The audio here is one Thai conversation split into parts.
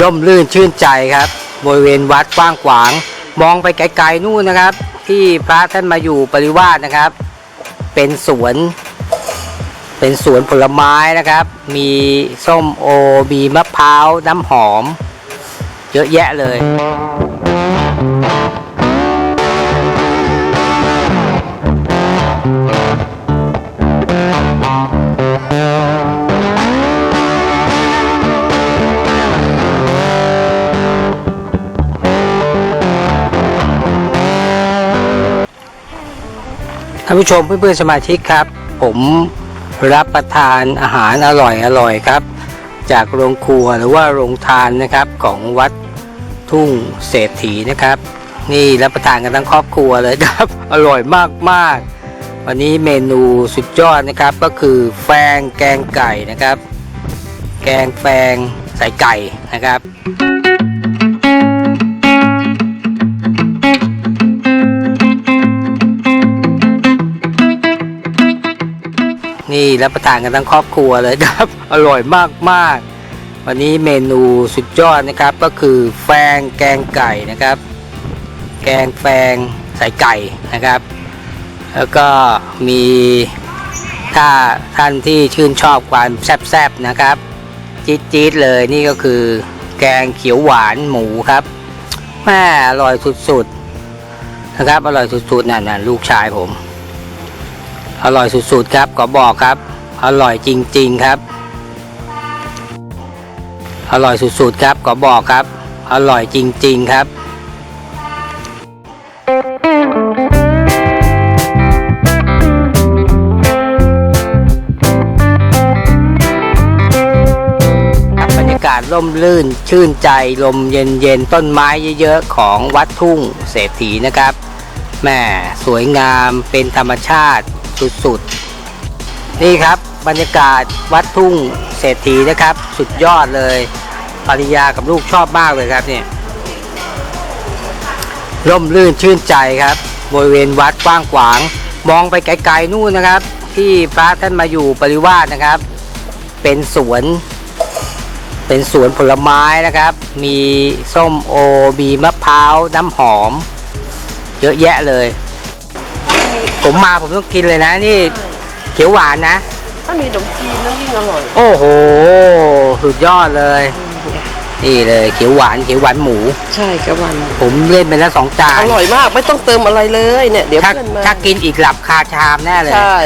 ร่มรื่นชื่นใจครับ บริเวณวัดกว้างขวาง มองไปไกลๆนู่นนะครับ ที่พระท่านมาอยู่ปริวาสนะครับ เป็นสวน เป็นสวนผลไม้นะครับ มีส้มโอมีมะพร้าวน้ำหอม เยอะแยะเลยานผู้ชมเพื่อนๆสมาชิกครับ ผมรับประทานอาหารอร่อยอร่อยครับ จากโรงครัวหรือว่าโรงทานนะครับของวัดทุ่งเศรษฐีนะครับ นี่รับประทานกันทั้งครอบครัวเลยครับ อร่อยมากๆวันนี้เมนูสุดยอดนะครับก็คือแฟงแกงไก่นะครับ แกงแฟงใส่ไก่นะครับ นี่รับประทานกันทั้งครอบครัวเลยครับ อร่อยมากๆวันนี้เมนูสุดยอดนะครับ ก็คือแฟงแกงไก่นะครับ แกงแฟงใส่ไก่นะครับ แล้วก็มีถ้าท่านที่ชื่นชอบความแซ่บๆนะครับ จี๊ดๆเลยนี่ก็คือ แกงเขียวหวานหมูครับแม่อร่อยสุดๆนะครับ อร่อยสุดๆนั่นน่ะลูกชายผม อร่อยสุดๆครับขอบอกครับ อร่อยจริงๆครับ อร่อยสุดๆครับขอบอกครับ อร่อยจริง ๆครับบรรยากาศร่มรื่นชื่นใจลมเย็นๆ ต้นไม้เยอะๆ ของวัดทุ่งเศรษฐีนะครับแม่สวยงามเป็นธรรมชาติ สุดๆ นี่ครับบรรยากาศวัดทุ่งเศรษฐีนะครับ สุดยอดเลยภรรยากับลูกชอบมากเลยครับเนี่ยร่มรื่นชื่นใจครับบริเวณวัดกว้างขวาง มองไปไกลๆนู่นนะครับ ที่พระท่านมาอยู่ปริวาสนะครับ เป็นสวน เป็นสวนผลไม้นะครับ มีส้มโอมีมะพร้าวน้ำหอม เยอะแยะเลย ผมมาผมต้องกินเลยนะนี่เขียวหวานนะ ถ้ามีขนมจีนแล้วยิ่งอร่อยโอ้โห สุดยอดเลย นี่เลยเขียวหวานเขียวหวานหมู ใช่กระวันผมเล่นไปแล้วสองจานอร่อยมากไม่ต้องเติมอะไรเลยเนี่ย เดี๋ยวถ้าเพื่อนมา ถ้ากินอีกหลับคาชามแน่เลยใช่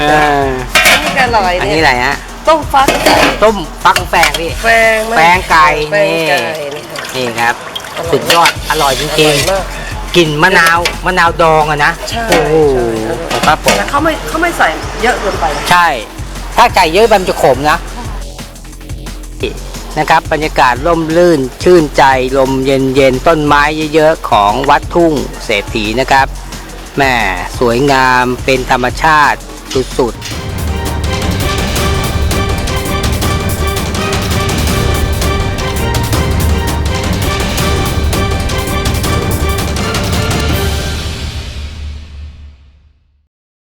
เอออันนี้ก็อร่อยอันเนี่นี้ยอะไรฮะต้มฟักไก่ต้มฟักแฟงพี่ แฟงมันแฟงไก่แฟงไก่นี่นะคะนี่ครับอร่อยสุดยอดอร่อยจอริร่งอยมากๆ กลิ่นมะนาวมะนาวดองอะนะใช่โอ้โหใช่อร่อย ครับผมแต่เขาไม่เขาไม่ใส่เยอะเกินไปใช่ ถ้าใจเยอะมันจะขมนะนะครับ บรรยากาศร่มรื่นชื่นใจลมเย็นๆต้นไม้เยอะๆ ของวัดทุ่งเศรษฐีนะครับแหม่สวยงามเป็นธรรมชาติสุด